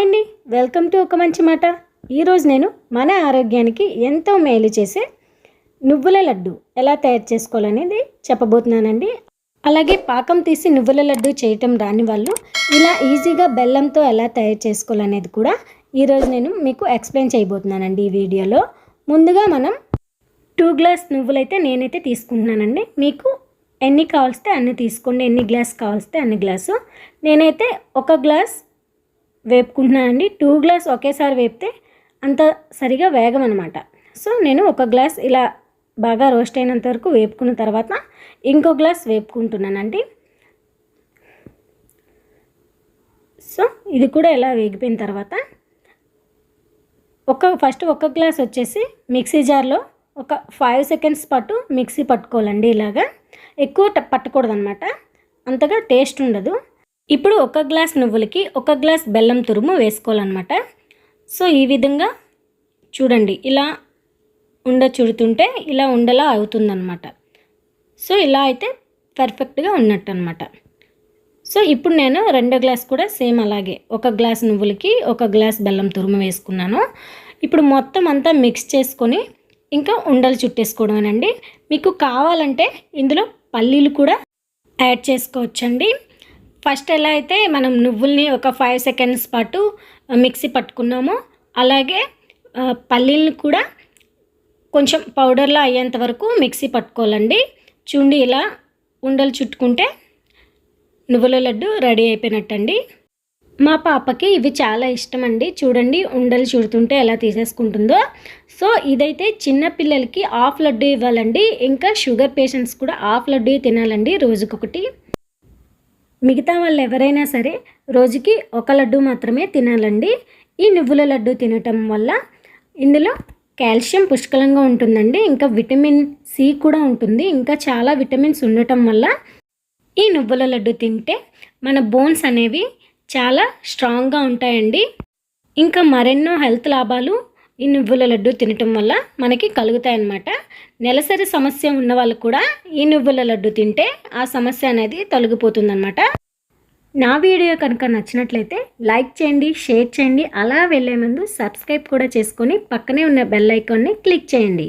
Hi అండి. Welcome to ఒక మంచి మాట. ఈరోజు నేను మన ఆరోగ్యానికి ఎంతో మేలు చేసే నువ్వుల లడ్డు ఎలా తయారు చేసుకోవాలనేది చెప్పబోతున్నానండి. అలాగే పాకం తీసి నువ్వుల లడ్డు చేయటం రాని వాళ్ళు ఇలా ఈజీగా బెల్లంతో ఎలా తయారు చేసుకోవాలనేది కూడా ఈరోజు నేను మీకు ఎక్స్ప్లెయిన్ చేయబోతున్నానండి ఈ వీడియోలో. ముందుగా మనం టూ గ్లాస్ నువ్వులైతే నేనైతే తీసుకుంటున్నానండి. మీకు ఎన్ని కావాల్స్తే అన్ని తీసుకోండి. ఎన్ని గ్లాస్ కావాల్స్తే అన్ని గ్లాసు నేనైతే ఒక గ్లాస్ వేపుకుంటున్నానండి టూ గ్లాస్ ఒకేసారి వేపితే అంత సరిగా వేగం అనమాట సో నేను ఒక గ్లాస్ ఇలా బాగా రోస్ట్ అయినంత వరకు వేపుకున్న తర్వాత ఇంకో గ్లాస్ వేపుకుంటున్నానండి. సో ఇది కూడా ఇలా వేగిపోయిన తర్వాత ఒక ఫస్ట్ ఒక గ్లాస్ వచ్చేసి మిక్సీ జార్లో ఒక ఫైవ్ సెకండ్స్ పాటు మిక్సీ పట్టుకోవాలండి ఇలాగా. ఎక్కువ పట్టకూడదు అంతగా టేస్ట్ ఉండదు. ఇప్పుడు ఒక గ్లాస్ నువ్వులకి ఒక గ్లాస్ బెల్లం తురుము వేసుకోవాలన్నమాట. సో ఈ విధంగా చూడండి ఇలా ఉండ చుడుతుంటే ఇలా ఉండలా అవుతుందన్నమాట. సో ఇలా అయితే పర్ఫెక్ట్గా ఉన్నట్టు అనమాట సో ఇప్పుడు నేను రెండో గ్లాస్ కూడా సేమ్ అలాగే ఒక గ్లాస్ నువ్వులకి ఒక గ్లాస్ బెల్లం తురుము వేసుకున్నాను. ఇప్పుడు మొత్తం అంతా మిక్స్ చేసుకొని ఇంకా ఉండలు చుట్టేసుకోవడమేనండి. మీకు కావాలంటే ఇందులో పల్లీలు కూడా యాడ్ చేసుకోవచ్చండి. ఫస్ట్ ఎలా అయితే మనం నువ్వుల్ని ఒక ఫైవ్ సెకండ్స్ పాటు మిక్సీ పట్టుకున్నామో అలాగే పల్లీలను కూడా కొంచెం పౌడర్లా అయ్యేంత వరకు మిక్సీ పట్టుకోవాలండి. చుండి ఇలా ఉండలు చుట్టుకుంటే నువ్వుల లడ్డు రెడీ అయిపోయినట్టండి. మా పాపకి ఇవి చాలా ఇష్టం అండి చూడండి ఉండలు చుడుతుంటే ఎలా తీసేసుకుంటుందో. సో ఇదైతే చిన్న పిల్లలకి హాఫ్ లడ్డు ఇవ్వాలండి. ఇంకా షుగర్ పేషెంట్స్ కూడా హాఫ్ లడ్డు తినాలండి రోజుకొకటి. మిగతా వాళ్ళు ఎవరైనా సరే రోజుకి ఒక లడ్డు మాత్రమే తినాలండి. ఈ నువ్వుల లడ్డు తినటం వల్ల ఇందులో కాల్షియం పుష్కలంగా ఉంటుందండి. ఇంకా విటమిన్ సి కూడా ఉంటుంది. ఇంకా చాలా విటమిన్స్ ఉండటం వల్ల ఈ నువ్వుల లడ్డు తింటే మన బోన్స్ అనేవి చాలా స్ట్రాంగ్గా ఉంటాయండి. ఇంకా మరెన్నో హెల్త్ లాభాలు ఈ నువ్వుల లడ్డు తినటం వల్ల మనకి కలుగుతాయన్నమాట. నెలసరి సమస్య ఉన్న వాళ్ళు కూడా ఈ నువ్వుల లడ్డు తింటే ఆ సమస్య అనేది తొలగిపోతుందన్నమాట. నా వీడియో కనుక నచ్చినట్లయితే లైక్ చేయండి షేర్ చేయండి అలా వెళ్ళే ముందు సబ్స్క్రైబ్ కూడా చేసుకొని పక్కనే ఉన్న బెల్ ఐకాన్ని క్లిక్ చేయండి.